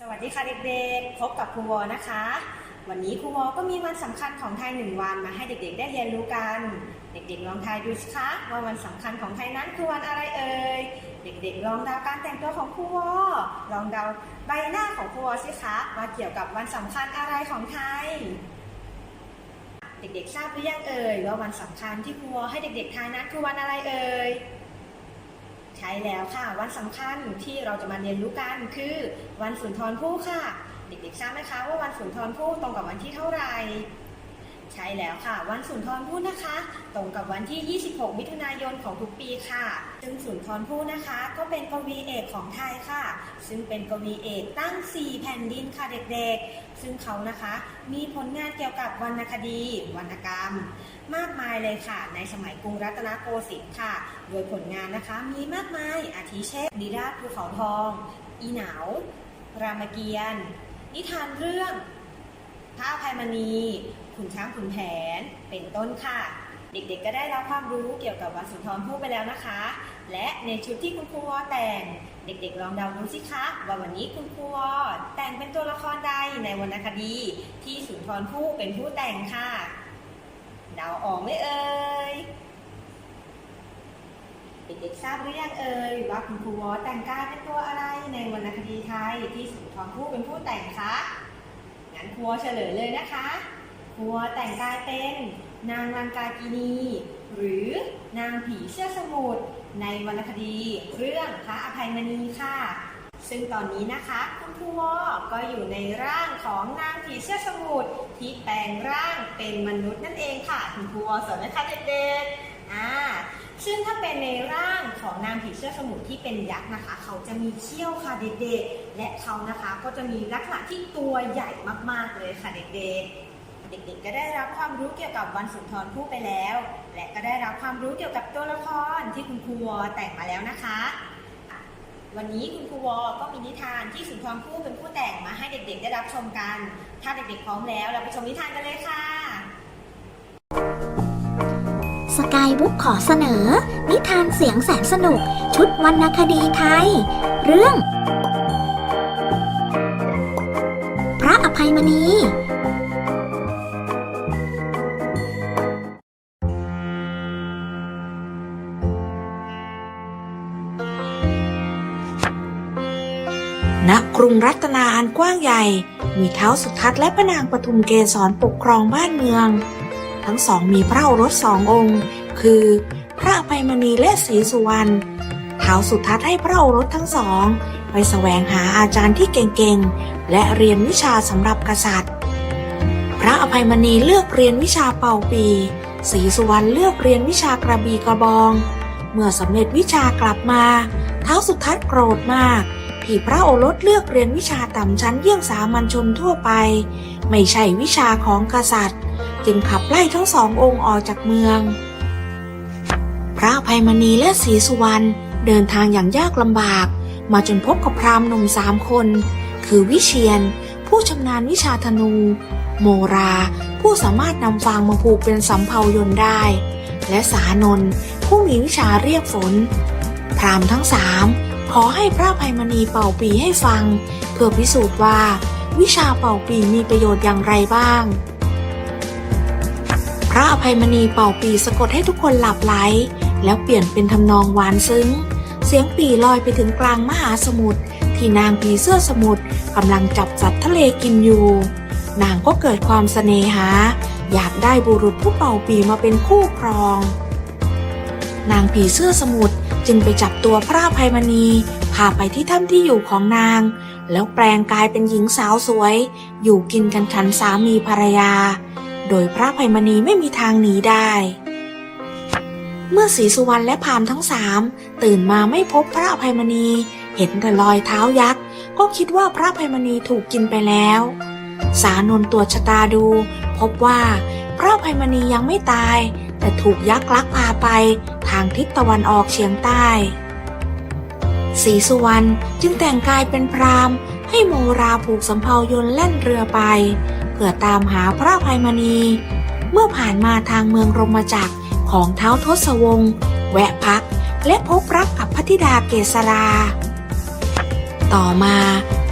สวัสดีค่ะเด็กๆ พบกับครูวอนะคะ วันนี้ครูวอก็มีวันสำคัญของไทยหนึ่งวันมาให้เด็กๆ ได้เรียนรู้กัน เด็กๆลองทายดูสิคะว่าวันสำคัญของไทยนั้นคือวันอะไรเอ่ย เด็กๆลองเดาการแต่งตัวของครูวอลองเดาใบหน้าของครูวอสิคะว่าเกี่ยวกับวันสำคัญอะไรของไทย เด็กๆทราบหรือยังเอ่ยว่าวันสำคัญที่ครูวอให้เด็กๆทายนั้นคือวันอะไรเอ่ย ใช่แล้วค่ะ วันสำคัญที่เราจะมาเรียนรู้กันคือวันสุนทรภู่ค่ะ เด็กๆทราบไหมคะว่าวันสุนทรภู่ตรงกับวันที่เท่าไหร่ ใช่แล้วค่ะ วันสุนทรภู่นะคะ ตรงกับวันที่ 26 มิถุนายนของทุกปีค่ะ ซึ่งสุนทรภู่นะคะ ก็เป็นกวีเอกของไทยค่ะ ซึ่งเป็นกวีเอกตั้ง 4 แผ่นดินค่ะเด็กๆ ซึ่งเขานะคะมีผลงานเกี่ยวกับวรรณคดี วรรณกรรม มากมายเลยค่ะ ในสมัยกรุงรัตนโกสินทร์ค่ะ โดยผลงานนะคะมีมากมายอาทิเช่นนิราภูเขาทอง อีหนาว รามเกียรติ์นิทานเรื่องพระอภัยมณี ขุนช้างขุนแผน เป็นต้นค่ะ เด็กๆก็ได้รับความรู้เกี่ยวกับวันสุนทรภู่ไปแล้วนะคะ และในชุดที่คุณครูวอแต่ง เด็กๆลองเดาดูสิคะว่าวันนี้คุณครูวอแต่งเป็นตัวละครใดในวรรณคดี ที่สุนทรภู่เป็นผู้แต่งค่ะเดาออกไหมเอ่ยเด็กๆทราบหรือยังเอ่ยว่าคุณครูวอแต่งกายเป็นตัวอะไรในวรรณคดีไทยที่สุนทรภู่เป็นผู้แต่งคะงั้นครูวอเฉลยเลยนะคะ ครูวแต่งกายเป็น นางลังกากินี หรือนางผีเสื้อสมุทรในวรรณคดีเรื่องพระอภัยมณีค่ะ ซึ่งตอนนี้นะคะคุณครูวอก็อยู่ในร่างของนางผีเสื้อสมุทรที่แปลงร่างเป็นมนุษย์นั่นเองค่ะคุณครูวอสอนนะคะเด็กๆอ่าซึ่งถ้าเป็นในร่างของนางผีเสื้อสมุทรที่เป็นยักษ์นะคะ เขาจะมีเขี้ยวค่ะเด็กๆ และเขานะคะก็จะมีลักษณะที่ตัวใหญ่มากๆเลยค่ะเด็กๆ เด็กๆ ก็ได้รับความรู้เกี่ยวกับวันสุนทรภู่ไปแล้ว และก็ได้รับความรู้เกี่ยวกับตัวละครที่คุณครูวอแต่งมาแล้วนะคะ วันนี้คุณครูวอก็มีนิทานที่สุนทรภู่เป็นผู้แต่งมาให้เด็กๆ ได้รับชมกัน ถ้าเด็กๆพร้อมแล้ว เราไปชมนิทานกันเลยค่ะสกายบุ๊กขอเสนอ นิทานเสียงแสนสนุก ชุดวรรณคดีไทย เรื่อง พระอภัยมณี ณกรุงรัตนาอันกว้างใหญ่ มีเท้าสุทัศน์และพระนางปทุมเกศรปกครองบ้านเมือง ทั้งสองมีพระโอรสสององค์ คือ พระอภัยมณีและศรีสุวรรณเท้าสุทัศน์ให้พระโอรสทั้งสอง ไปแสวงหาอาจารย์ที่เก่งๆ และเรียนวิชาสำหรับกษัตริย์ พระอภัยมณีเลือกเรียนวิชาเป่าปีศรีสุวรรณเลือกเรียนวิชากระบี่กระบอง เมื่อสำเร็จวิชากลับมา เท้าสุทัศน์โกรธมาก ที่พระโอรสเลือกเรียนวิชาต่ำชั้นเยี่ยงสามัญชนทั่วไป ไม่ใช่วิชาของกษัตริย์ จึงขับไล่ทั้งสององค์ออกจากเมือง พระภัยมณีและศรีสุวรรณเดินทางอย่างยากลำบาก มาจนพบกับพราหมณ์หนุ่มสามคน คือวิเชียน ผู้ชำนาญวิชาธนู โมรา ผู้สามารถนำฟางมาผูกเป็นสำเภายนได้ และสานนผู้มีวิชาเรียกฝน พราหมณ์ทั้งสาม อให้พระอภัยมณีเป่าปีให้ฟัง เพื่อพิสูจน์ว่า วิชาเป่าปีมีประโยชน์อย่างไรบ้าง พระอภัยมณีเป่าปีสะกดให้ทุกคนหลับไหล แล้วเปลี่ยนเป็นทำนองหวานซึ้ง เสียงปีลอยไปถึงกลางมหาสมุทรที่นางผีเสื้อสมุทรกำลังจับสัตว์ทะเลกินอยู่ นางก็เกิดความเสน่หา อยากได้บุรุษผู้เป่าปีมาเป็นคู่ครอง นางผีเสื้อสมุทร จึงไปจับตัวพระภัยมณีพาไปที่ถ้ำที่อยู่ของนาง แล้วแปลงกายเป็นหญิงสาวสวย อยู่กินกันฉันสามีภรรยา โดยพระภัยมณีไม่มีทางหนีได้ เมื่อศรีสุวรรณและพามทั้งสามตื่นมาไม่พบพระอภัยมณี เห็นแต่รอยเท้ายักษ์ ก็คิดว่าพระอภัยมณีถูกกินไปแล้ว สานนตรวจชะตาดู พบว่าพระอภัยมณียังไม่ตาย แต่ถูกยักษ์ลักพาไปทางทิศตะวันออกเฉียงใต้ศรีสุวรรณจึงแต่งกายเป็นพรามให้โมราผูกสำเภายนต์แล่นเรือไป เพื่อตามหาพระภัยมณี เมื่อผ่านมาทางเมืองรมจักรของเท้าทศวงศ์แวะพักและพบรักกับพระธิดาเกษรา ต่อมา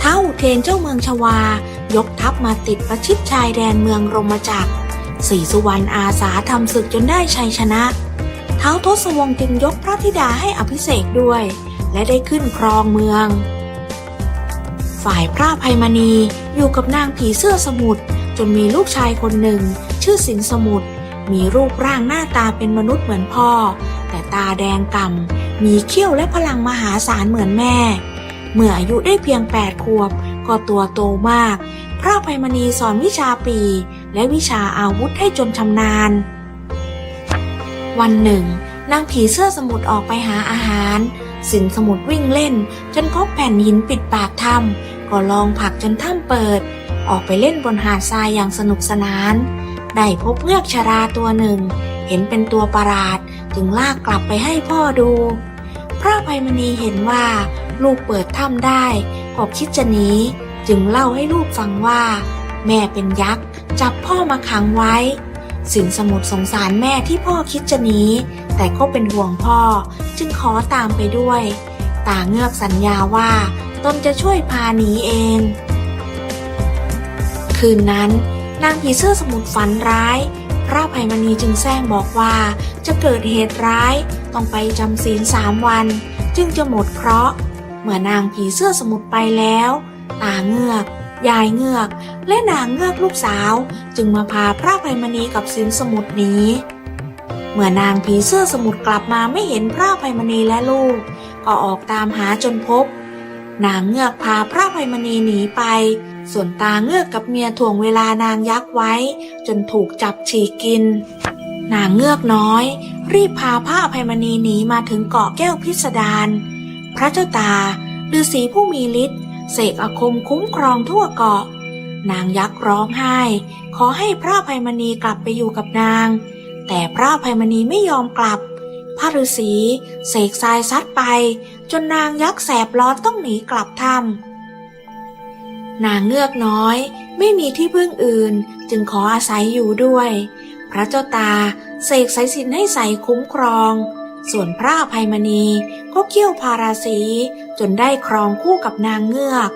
ทท้าอุเทนเจ้าเมืองชวา ยกทัพมาติดประชิดชายแดนเมืองรมจักร ศรีสุวรรณอาสาทำศึกจนได้ชัยชนะ เท้าทศวงศ์จึงยกพระธิดาให้อภิเษกด้วย และได้ขึ้นครองเมือง ฝ่ายพระภัยมณีอยู่กับนางผีเสื้อสมุทรจนมีลูกชายคนหนึ่ง ชื่อสินสมุทรมีรูปร่างหน้าตาเป็นมนุษย์เหมือนพ่อ แต่ตาแดงก่ำมีเขี้ยวและพลังมหาศาลเหมือนแม่ เมื่ออายุได้เพียงแปดขวบก็ตัวโตมาก พระภัยมณีสอนวิชาปี และวิชาอาวุธให้จนชำนาญ วันหนึ่ง นางผีเสื้อสมุทรออกไปหาอาหาร สินสมุทรวิ่งเล่น จนพบแผ่นหินปิดปากถ้ำก็ลองผักจนถ้ำเปิด ออกไปเล่นบนหาดทรายอย่างสนุกสนาน ได้พบเงือกชราตัวหนึ่ง เห็นเป็นตัวประหลาดจึงลากกลับไปให้พ่อดู พระภัยมณีเห็นว่าลูกเปิดถ้ำได้ก็คิดจะหนีจึงเล่าให้ลูกฟังว่า แม่เป็นยักษ์ จับพ่อมาขังไว้ สินสมุทรสงสารแม่ที่พ่อคิดจะหนีแต่ก็เป็นห่วงพ่อจึงขอตามไปด้วย ตาเงือกสัญญาว่า ตนจะช่วยพาหนีเอง คืนนั้นนางผีเสื้อสมุทรฝันร้าย พระภัยมณีจึงแซงบอกว่าจะเกิดเหตุร้ายต้องไปจำศีลสามวัน จึงจะหมดเคราะห์เมื่อนางผีเสื้อสมุทรไปแล้ว ตาเงือก ยายเงือก และนางเงือกลูกสาว จึงมาพาพระภัยมณีกับสินสมุทรหนีเมื่อนางผีเสื้อสมุทรกลับมาไม่เห็นพระภัยมณีและลูก ก็ออกตามหาจนพบ นางเงือกพาพระภัยมณีหนีไป ส่วนตาเงือกกับเมียถ่วงเวลานางยักษ์ไว้ จนถูกจับฉีกิน นางเงือกน้อย รีบพาพระอภัยมณีหนีมาถึงเกาะแก้วพิสดารพระเจ้าตาฤาษีผู้มีฤทธิ์ เสกอาคมคุ้มครองทั่วเกาะ นางยักษ์ร้องไห้ ขอให้พระภัยมณีกลับไปอยู่กับนาง แต่พระภัยมณีไม่ยอมกลับ พระฤาษีเสกทรายซัดไป จนนางยักษ์แสบร้อนต้องหนีกลับถ้ำนางเงือกน้อย ไม่มีที่พึ่งอื่น จึงขออาศัยอยู่ด้วย พระเจ้าตาเสกสายสินให้ใส่คุ้มครอง ส่วนพระอภัยมณีก็เกี่ยวพาราสีจนได้ครองคู่กับนางเงือก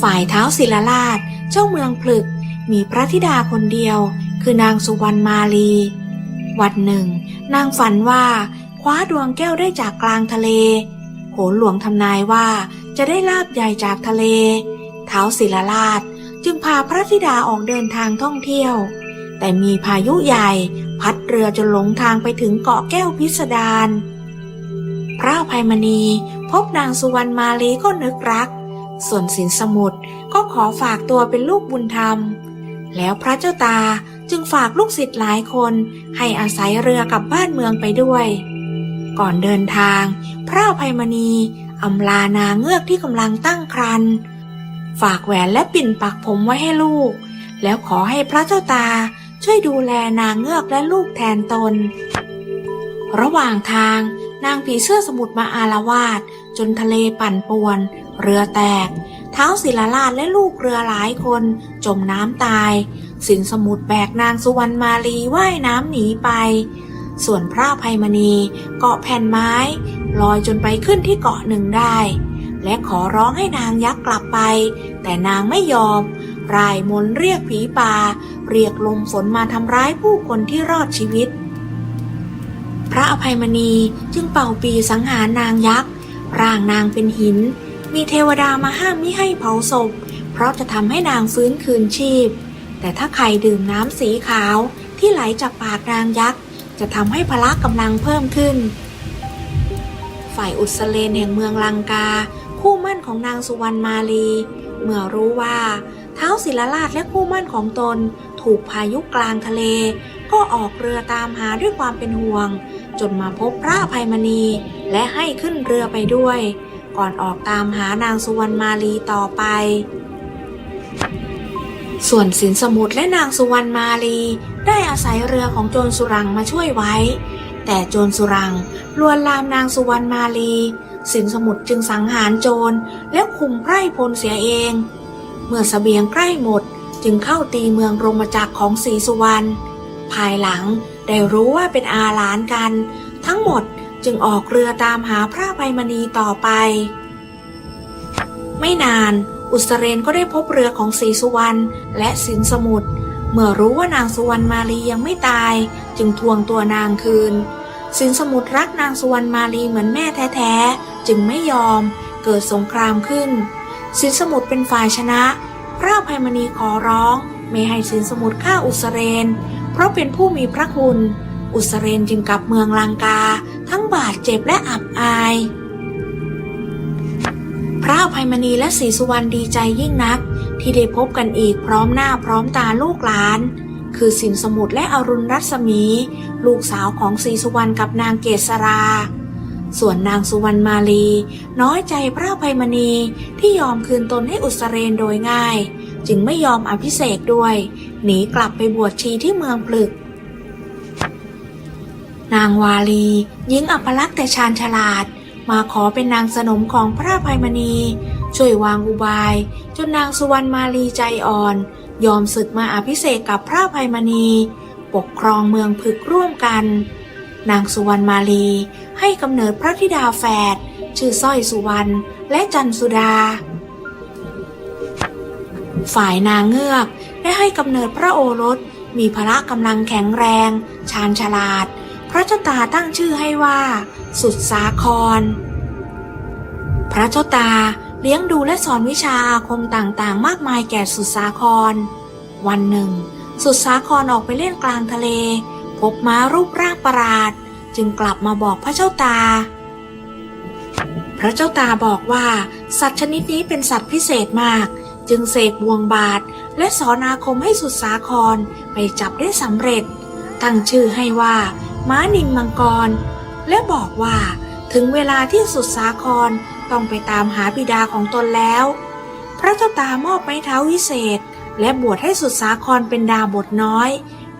ฝ่ายเท้าศิลาราชเจ้าเมืองพลึกมีพระธิดาคนเดียว คือนางสุวรรณมาลี วันหนึ่ง นางฝันว่าคว้าดวงแก้วได้จากกลางทะเล โหนหลวงทำนายว่าจะได้ลาบใหญ่จากทะเล เท้าศิลาราชจึงพาพระธิดาออกเดินทางท่องเที่ยว แต่มีพายุใหญ่ พัดเรือจนหลงทางไปถึงเกาะแก้วพิสดารพระอภัยมณีพบนางสุวรรณมาลีก็นึกรัก ส่วนสินสมุทรก็ขอฝากตัวเป็นลูกบุญธรรม แล้วพระเจ้าตาจึงฝากลูกศิษย์หลายคนให้อาศัยเรือกับบ้านเมืองไปด้วย ก่อนเดินทาง พระอภัยมณีอำลานางเงือกที่กำลังตั้งครรภ์ฝากแหวนและปิ่นปักผมไว้ให้ลูก แล้วขอให้พระเจ้าตา ช่วยดูแลนางเงือกและลูกแทนตน ระหว่างทางนางผีเสื้อสมุทรมาอาละวาดจนทะเลปั่นป่วน เรือแตก เท้าศิลาราชและลูกเรือหลายคน จมน้ำตาย สินสมุทรแบกนางสุวรรณมาลีว่ายน้ำหนีไป ส่วนพระภัยมณีเกาะแผ่นไม้ ลอยจนไปขึ้นที่เกาะหนึ่งได้ และขอร้องให้นางยักษ์กลับไป แต่นางไม่ยอม รายมนเรียกผีป่า เรียกลมฝนมาทำร้ายผู้คนที่รอดชีวิต พระอภัยมณีจึงเป่าปีสังหารนางยักษ์ ร่างนางเป็นหิน มีเทวดามาห้ามมิให้เผาศพ เพราะจะทำให้นางฟื้นคืนชีพ แต่ถ้าใครดื่มน้ำสีขาวที่ไหลจากปากนางยักษ์ จะทำให้พละกำลังเพิ่มขึ้น ฝ่ายอุสเลนแห่งเมืองลังกา คู่มั่นของนางสุวรรณมาลี เมื่อรู้ว่า ท้าศิลาราชและคู่มั่นของตน ถูกพายุกลางทะเล ก็ออกเรือตามหาด้วยความเป็นห่วง จนมาพบพระอภัยมณี และให้ขึ้นเรือไปด้วย ก่อนออกตามหานางสุวรรณมาลีต่อไป ส่วนสินสมุทรและนางสุวรรณมาลี ได้อาศัยเรือของโจรสุรังมาช่วยไว้ แต่โจรสุรังลวนลามนางสุวรรณมาลี สินสมุทรจึงสังหารโจรและคุมไพร่พลเสียเอง เมื่อสเสบียงใกล้หมดจึงเข้าตีเมืองรมจักรของศรีสุวรรณ ภายหลังได้รู้ว่าเป็นอาหลานกัน ทั้งหมดจึงออกเรือตามหาพระภัยมณีต่อไป ไม่นานอุสเรนก็ได้พบเรือของศรีสุวรรณและสินสมุทร เมื่อรู้ว่านางสุวรรณมาลียังไม่ตาย จึงทวงตัวนางคืน สินสมุทรรักนางสุวรรณมาลีเหมือนแม่แท้ๆ จึงไม่ยอมเกิดสงครามขึ้น สินสมุทรเป็นฝ่ายชนะ พระอภัยมณีขอร้อง ไม่ให้สินสมุทรฆ่าอุสเรน เพราะเป็นผู้มีพระคุณ อุสเรนจึงกลับเมืองลังกา ทั้งบาดเจ็บและอับอาย พระอภัยมณีและศรีสุวรรณดีใจยิ่งนัก ที่ได้พบกันอีกพร้อมหน้าพร้อมตาลูกหลาน คือสินสมุทรและอรุณรัศมี ลูกสาวของศรีสุวรรณกับนางเกษรา ส่วนนางสุวรรณมาลี น้อยใจพระภัยมณีที่ยอมคืนตนให้อุสเรนโดยง่าย จึงไม่ยอมอภิเษกด้วย หนีกลับไปบวชชีที่เมืองปลึก นางวาลีหญิงอัปลักษณ์แต่ชาญฉลาด มาขอเป็นนางสนมของพระภัยมณี ช่วยวางอุบาย จนนางสุวรรณมาลีใจอ่อน ยอมศึกมาอภิเษกกับพระภัยมณี ปกครองเมืองผึกร่วมกัน นางสุวรรณมาลี ให้กำเนิดพระธิดาแฝดชื่อสร้อยสุวรรณและจันสุดา ฝ่ายนางเงือกได้ให้กำเนิดพระโอรสมีพละกำลังแข็งแรง ชาญฉลาด พระเจ้าตาตั้งชื่อให้ว่า สุดสาคร พระเจ้าตาเลี้ยงดูและสอนวิชาอาคมต่างๆ มากมายแก่สุดสาคร วันหนึ่ง สุดสาครออกไปเล่นกลางทะเล บม้ารูปร่างประหลาด จึงกลับมาบอกพระเจ้าตา พระเจ้าตาบอกว่า สัตว์ชนิดนี้เป็นสัตว์พิเศษมาก จึงเสกบวงบาท และสอนอาคมให้สุดสาครไปจับได้สำเร็จ ตั้งชื่อให้ว่า ม้านินมังกร และบอกว่าถึงเวลาที่สุดสาครต้องไปตามหาบิดาของตนแล้ว พระเจ้าตามอบไม้เท้าวิเศษ และบวชให้สุดสาครเป็นดาบทน้อย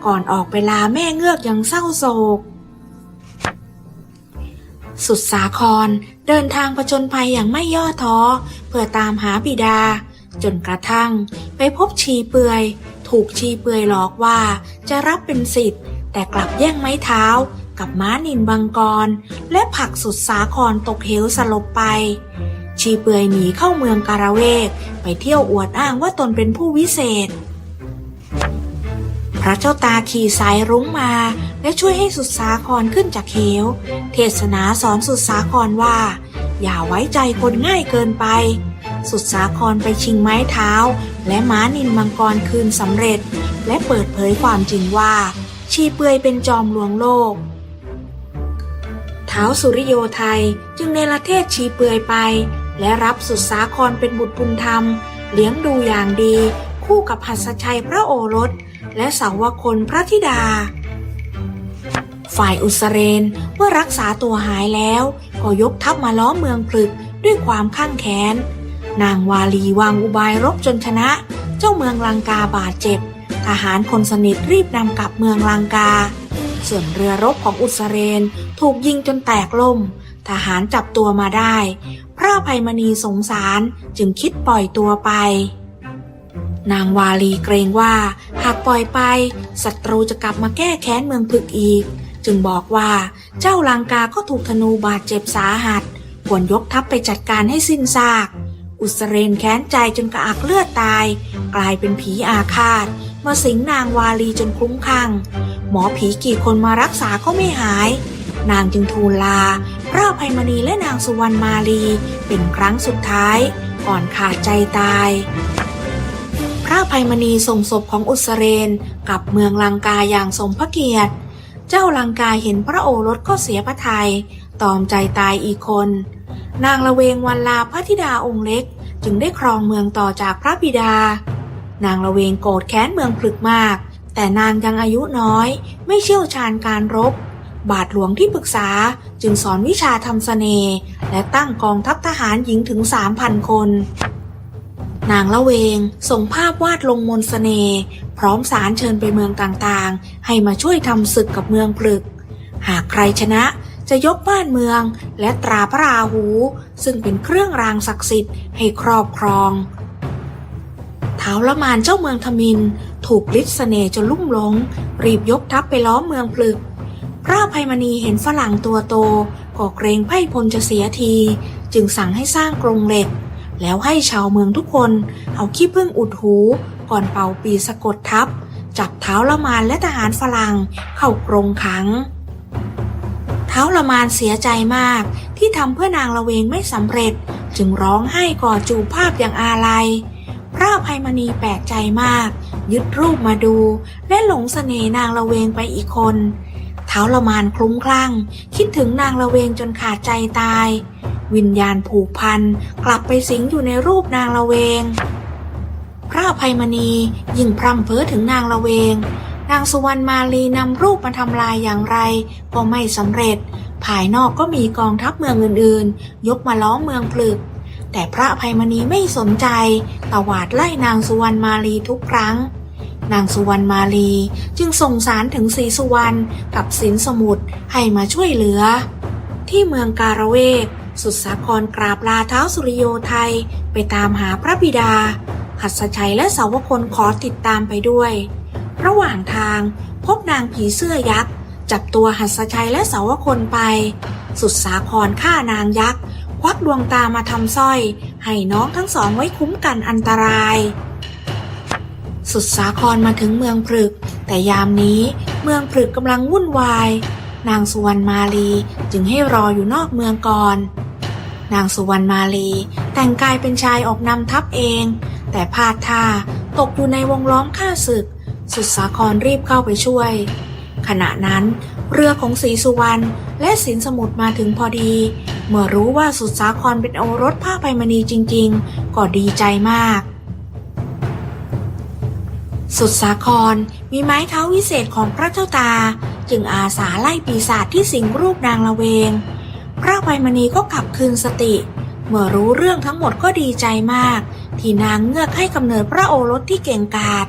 ก่อนออกไปลาแม่เงือกอย่างเศร้าโศก สุดสาครเดินทางผจญภัยอย่างไม่ย่อท้อ เพื่อตามหาบิดา จนกระทั่งไปพบชีเปือย ถูกชีเปือยหลอกว่าจะรับเป็นสิทธิ์ แต่กลับแย่งไม้เท้ากับม้านินบังกร และผักสุดสาครตกเหวสลบไป ชีเปือยหนีเข้าเมืองการาเวกไปเที่ยวอวดอ้างว่าตนเป็นผู้วิเศษ พระเจ้าตาขี่สายรุ้งมา และช่วยให้สุดสาครขึ้นจากเหว เทศนาสอนสุดสาครว่า อย่าไว้ใจคนง่ายเกินไป สุดสาครไปชิงไม้เท้า และม้านินมังกรคืนสำเร็จ และเปิดเผยความจริงว่า ชีเปลือยเป็นจอมลวงโลกเท้าวสุริโยไทยจึงเนรเทศชีเปลือยไป และรับสุดสาครเป็นบุตรบุญธรรม เลี้ยงดูอย่างดี คู่กับหัสชัยพระโอรส และสาวคนพระธิดา ฝ่ายอุสเรนเมื่อรักษาตัวหายแล้ว ก็ยกทัพมาล้อมเมืองพลึกด้วยความข้างแค้น นางวาลีวางอุบายรบจนชนะ เจ้าเมืองลังกาบาดเจ็บ ทหารคนสนิทรีบนำกลับเมืองลังกา ส่วนเรือรบของอุสเรนถูกยิงจนแตกล่ม ทหารจับตัวมาได้ พระภัยมณีสงสารจึงคิดปล่อยตัวไป นางวาลีเกรงว่า หากปล่อยไปศัตรูจะกลับมาแก้แค้นเมืองผึกอีก จึงบอกว่าเจ้าลังกาก็ถูกธนูบาดเจ็บสาหัสควรยกทัพไปจัดการให้สิ้นซาก อุสเรนแค้นใจจนกระอักเลือดตาย กลายเป็นผีอาฆาต มาสิงนางวาลีจนคลุ้มคลั่ง หมอผีกี่คนมารักษาก็ไม่หาย นางจึงทูลลา พระอภัยมณีและนางสุวรรณมาลีเป็นครั้งสุดท้าย ก่อนขาดใจตาย พระภัยมณีส่งศพของอุสเรนกลับเมืองลังกาอย่างสมพระเกียรติ เจ้าลังกาเห็นพระโอรสก็เสียพระทยัยตอมใจตายอีกคน นางละเวงวันลาพระธิดาองค์เล็กจึงได้ครองเมืองต่อจากพระบิดา นางละเวงโกรธแค้นเมืองพลึกมาก แต่นางยังอายุน้อย ไม่เชี่ยวชาญการรบ บาทหลวงที่ปรึกษาจึงสอนวิชาทำเสน่ห์และตั้งกองทัพทหารหญิงถึงสามพันคน นางละเวงส่งภาพวาดลงมนต์เสน่ห์พร้อมสารเชิญไปเมืองต่างๆ ให้มาช่วยทำศึกกับเมืองพลึก หากใครชนะจะยกบ้านเมืองและตราพระราหู ซึ่งเป็นเครื่องรางศักดิ์สิทธิ์ให้ครอบครองท้าวละมานเจ้าเมืองทมิน ถูกฤทธิ์เสน่ห์จนลุ่มหลง รีบยกทัพไปล้อมเมืองพลึก พระภัยมณีเห็นฝรั่งตัวโต ก็เกรงไพ่พลจะเสียที จึงสั่งให้สร้างกรงเหล็ก แล้วให้ชาวเมืองทุกคนเอาขี้ผึ้งอุดหู ก่อนเป่าปีสะกดทับ จับเท้าละมานและทหารฝรั่งเข้ากรงขัง เท้าละมานเสียใจมากที่ทำเพื่อนางละเวงไม่สำเร็จ จึงร้องไห้กอดจูภาพอย่างอาลัย พระภัยมณีแปลกใจมาก ยึดรูปมาดู และหลงเสน่ห์นางละเวงไปอีกคน ท้าละมานคลุ้มคลั่ง คิดถึงนางละเวงจนขาดใจตาย วิญญาณผูกพัน กลับไปสิงอยู่ในรูปนางละเวง พระอภัยมณียิ่งพร่ำเพ้อถึงนางละเวง นางสุวรรณมาลีนำรูปมาทำลายอย่างไร ก็ไม่สำเร็จ ภายนอกก็มีกองทัพเมืองอื่นๆ ยกมาล้อมเมืองปลึก แต่พระอภัยมณีไม่สนใจตวาดไล่นางสุวรรณมาลีทุกครั้ง นางสุวรรณมาลีจึงส่งสารถึงศรีสุวรรณกับสินสมุทรให้มาช่วยเหลือ ที่เมืองการเวกสุดสาครกราบลาเท้าสุริโยไทยไปตามหาพระบิดา หัสชัยและสาวคนขอติดตามไปด้วย ระหว่างทางพบนางผีเสื้อยักษ์ จับตัวหัสชัยและสาวคนไป สุดสาครฆ่านางยักษ์ ควักดวงตามาทำสร้อย ให้น้องทั้งสองไว้คุ้มกันอันตราย สุดสาครมาถึงเมืองพรึก แต่ยามนี้เมืองพรึกกำลังวุ่นวาย นางสุวรรณมาลีจึงให้รออยู่นอกเมืองก่อน นางสุวรรณมาลีแต่งกายเป็นชายออกนำทัพเอง แต่พลาดท่าตกอยู่ในวงล้อมฆ่าศึก สุดสาครรีบเข้าไปช่วย ขณะนั้นเรือของศรีสุวรรณและสินสมุทรมาถึงพอดี เมื่อรู้ว่าสุดสาครเป็นโอรสผ้าไพมณีจริง ๆ ก็ดีใจมาก สุดสาครมีไม้เท้าวิเศษของพระเจ้าตา จึงอาสาไล่ปีศาจที่สิงรูปนางละเวง พระไพมณีก็กลับคืนสติ เมื่อรู้เรื่องทั้งหมดก็ดีใจมาก ที่นางเงือกให้กำเนิดพระโอรสที่เก่งกาจ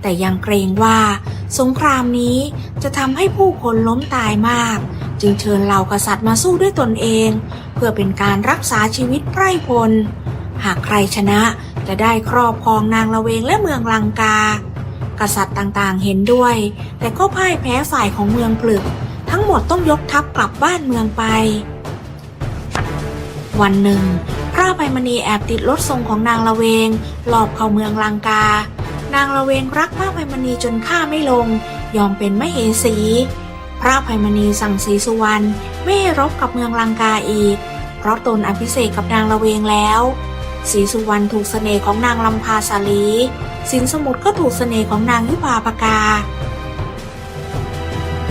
แต่ยังเกรงว่าสงครามนี้จะทำให้ผู้คนล้มตายมาก จึงเชิญเหล่ากษัตริย์มาสู้ด้วยตนเอง เพื่อเป็นการรักษาชีวิตไพร่พล หากใครชนะจะได้ครอบครองนางละเวงและเมืองลังกา กษัตริย์ต่างๆ เห็นด้วย แต่ก็พ่ายแพ้ฝ่ายของเมืองปลึก ทั้งหมดต้องยกทัพกลับบ้านเมืองไป วันหนึ่ง พระอภัยมณีแอบติดรถทรงของนางละเวง หลอบเข้าเมืองลังกา นางละเวงรักพระอภัยมณีจนฆ่าไม่ลง ยอมเป็นมเหสี พระอภัยมณีสั่งศรีสุวรรณไม่ให้รบกับเมืองลังกาอีก เพราะตนอภิเษกกับนางละเวงแล้ว ศรีสุวรรณถูกเสน่ห์ของนางลำพาสาลีสินสมุทรก็ถูกเสน่ห์ของนางยุพาปกา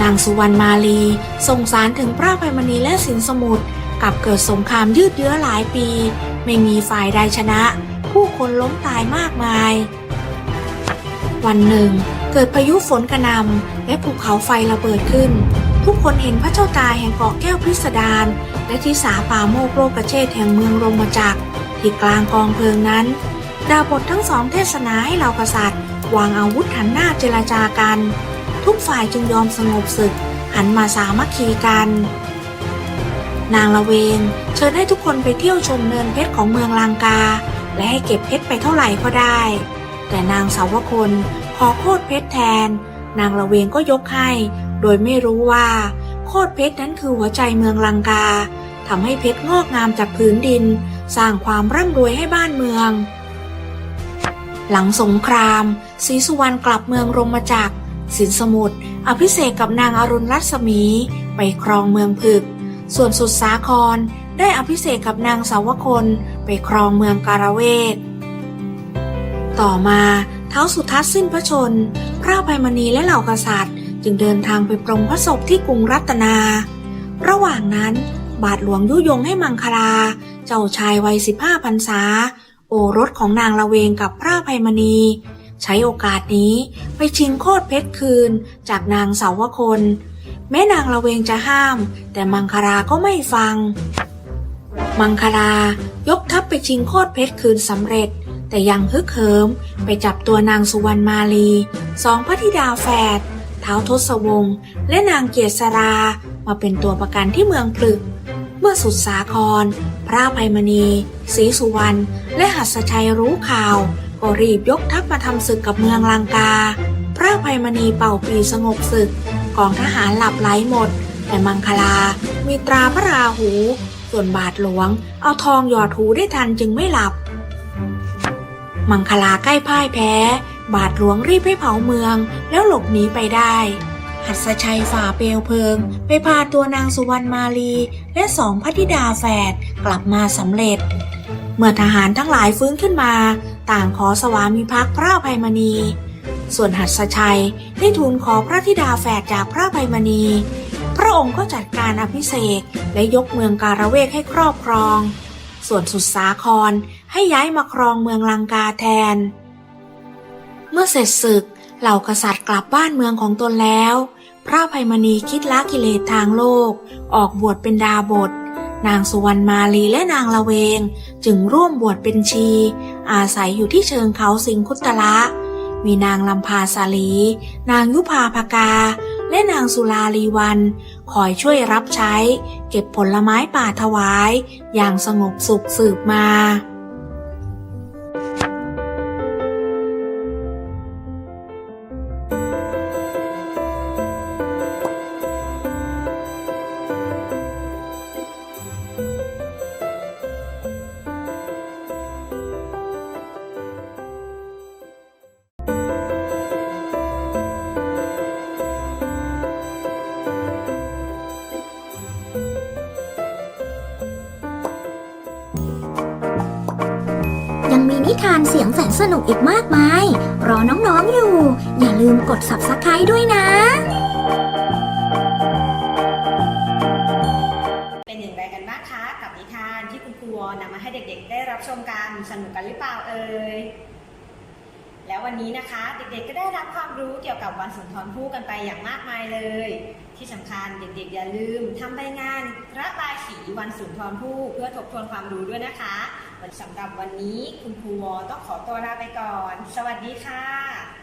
นางสุวรรณมาลีส่งสารถึงพระภัยมณีและสินสมุทรกับเกิดสงครามยืดเยื้อหลายปี ไม่มีฝ่ายใดชนะ ผู้คนล้มตายมากมาย วันหนึ่ง เกิดพายุฝนกระหนำและภูเขาไฟระเบิดขึ้น ทุกคนเห็นพระเจ้าตาแห่งเกาะแก้วพิสดารและทิสาป่าโมกโลกเชษแห่งเมืองรมจักร ที่กลางกองเพลิงนั้น ดาบททั้งสองเทศนาให้เหล่ากษัตริย์ วางอาวุธหันหน้าเจรจากัน ทุกฝ่ายจึงยอมสงบศึก หันมาสามัคคีกัน นางละเวงเชิญให้ทุกคนไปเที่ยวชมเนินเพชรของเมืองลังกา และให้เก็บเพชรไปเท่าไหร่ก็ได้ แต่นางสาวคนขอโคตรเพชรแทน นางละเวงก็ยกให้ โดยไม่รู้ว่า โคตรเพชรนั้นคือหัวใจเมืองลังกาทำให้เพชรงอกงามจากพื้นดิน สร้างความร่ำรวยให้บ้านเมือง หลังสงครามศรีสุวรรณกลับเมืองรมจักรสินสมุทรอภิเษกกับนางอรุณรัศมี ไปครองเมืองผึก ส่วนสุดสาครได้อภิเษกกับนางสาวคน ไปครองเมืองการะเวกต่อมาเท้าสุทัศน์สิ้นพระชน พระภัยมณีและเหล่ากษัตริย์ จึงเดินทางไปปรงพระศพที่กรุงรัตนา ระหว่างนั้น บาทหลวงยุยงให้มังคลา เจ้าชายวัยสิบห้าพรรษา โอรสของนางละเวงกับพระภัยมณี ใช้โอกาสนี้ไปชิงโคตรเพชรคืนจากนางเสาวคน แม้นางละเวงจะห้าม แต่มังคลาก็ไม่ฟัง มังคลายกทัพไปชิงโคตรเพชรคืนสำเร็จ แต่ยังฮึกเหิมไปจับตัวนางสุวรรณมาลีสองพระธิดาแฝดเท้าวทศวงศ์และนางเกียรติสรา มาเป็นตัวประกันที่เมืองพลึก มื่อสุดสาคร พระภัยมณีศรีสุวรรณ และหัสชัยรู้ข่าว ก็รีบยกทัพมาทำศึกกับเมืองลังกา พระภัยมณีเป่าปีสงบศึกกองทหารหลับไหลหมด แต่มังคลา มีตราพระราหู ส่วนบาทหลวง เอาทองหยอดหูได้ทันจึงไม่หลับ มังคลาใกล้พ่ายแพ้ บาทหลวงรีบให้เผาเมืองแล้วหลบหนีไปได้ หัสชัยฝ่าเปลวเพลิง ไปพาตัวนางสุวรรณมาลี และสองพระธิดาแฝดกลับมาสำเร็จ เมื่อทหารทั้งหลายฟื้นขึ้นมา ต่างขอสวามิภักดิ์พระภัยมณี ส่วนหัสชัยได้ทูลขอพระธิดาแฝดจากพระภัยมณี พระองค์ก็จัดการอภิเษกและยกเมืองการะเวกให้ครอบครอง ส่วนสุดสาครให้ย้ายมาครองเมืองลังกาแทน เมื่อเสร็จศึกเหล่ากษัตริย์กลับบ้านเมืองของตนแล้ว พระภัยมณีคิดละกิเลสทางโลก ออกบวชเป็นดาบท นางสุวรรณมาลีและนางละเวง จึงร่วมบวชเป็นชี อาศัยอยู่ที่เชิงเขาสิงคุตละ มีนางลำพาสาลี นางยุพาภกา และนางสุลาลีวัน คอยช่วยรับใช้ เก็บผลไม้ป่าถวาย อย่างสงบสุขสืบมา มีนิทานเสียงแสนสนุกอีกมากมาย รอน้องๆอยู่ อย่าลืมกด subscribe ด้วยนะ เป็นอย่างไรกันบ้างคะ กับนิทานที่คุณครูนำมาให้เด็กๆ ได้รับชมกันสนุกกันหรือเปล่าเอ่ยแล้ววันนี้นะคะ เด็กๆก็ได้รับความรู้เกี่ยวกับวันสุนทรภู่กันไปอย่างมากมายเลย ที่สำคัญเด็กๆ อย่าลืมทำใบงานพระบายสีวันสุนทรภู่เพื่อทบทวนความรู้ด้วยนะคะ สำหรับวันนี้คุณครูวอต้องขอตัวลาไปก่อน สวัสดีค่ะ